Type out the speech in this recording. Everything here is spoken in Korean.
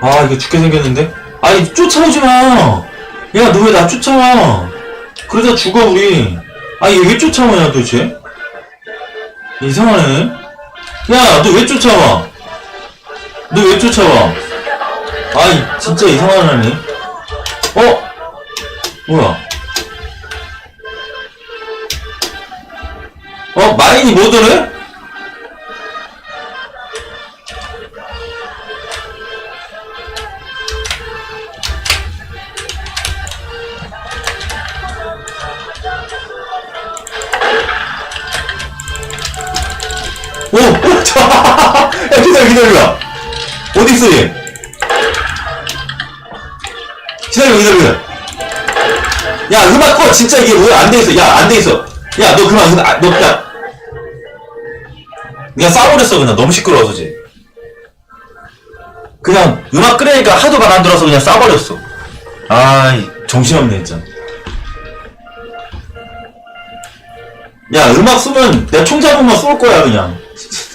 아, 이거 죽게 생겼는데? 아니, 쫓아오지 마! 야, 너 왜 나 쫓아와? 그러다 죽어, 우리. 아니, 얘 왜 쫓아오냐, 도대체? 이상하네. 야, 너 왜 쫓아와? 너 왜 쫓아와? 아이, 진짜 이상한 애네. 어? 뭐야? 어, 마인이 뭐더래? 자! 야, 기다려, 기다려! 어딨어, 얘? 기다려, 기다려, 기다려. 야, 음악 꺼! 진짜 이게 왜안돼 있어? 야, 안 돼 있어. 야, 너 그만, 아, 너, 야. 그냥 싸버렸어, 그냥. 너무 시끄러워서, 지 그냥 음악 끄려니까 하도 말 안 들어서 그냥 싸버렸어. 아이, 정신없네, 진짜. 야, 음악 쓰면 내가 총 잡으면 쏠 거야, 그냥.